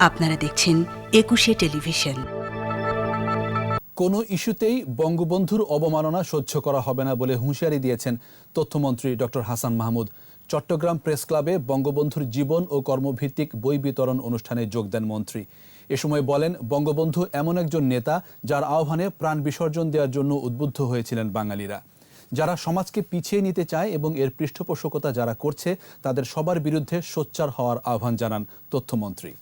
আপনারা দেখছেন একুশে টেলিভিশন। কোনো ইস্যুতেই বঙ্গবন্ধুর অবমাননা সহ্য করা হবে না বলে হুঁশিয়ারি দিয়েছেন তথ্যমন্ত্রী ডক্টর হাসান মাহমুদ। চট্টগ্রাম প্রেস ক্লাবে বঙ্গবন্ধুর জীবন ও কর্মভিত্তিক বই বিতরণ অনুষ্ঠানে যোগ দেন মন্ত্রী। এ সময় বলেন, বঙ্গবন্ধু এমন একজন নেতা যার আহ্বানে প্রাণ বিসর্জন দেওয়ার জন্য উদ্বুদ্ধ হয়েছিলেন বাঙালিরা। যারা সমাজকে পিছিয়ে নিতে চায় এবং এর পৃষ্ঠপোষকতা যারা করছে, তাদের সবার বিরুদ্ধে সোচ্চার হওয়ার আহ্বান জানান তথ্যমন্ত্রী।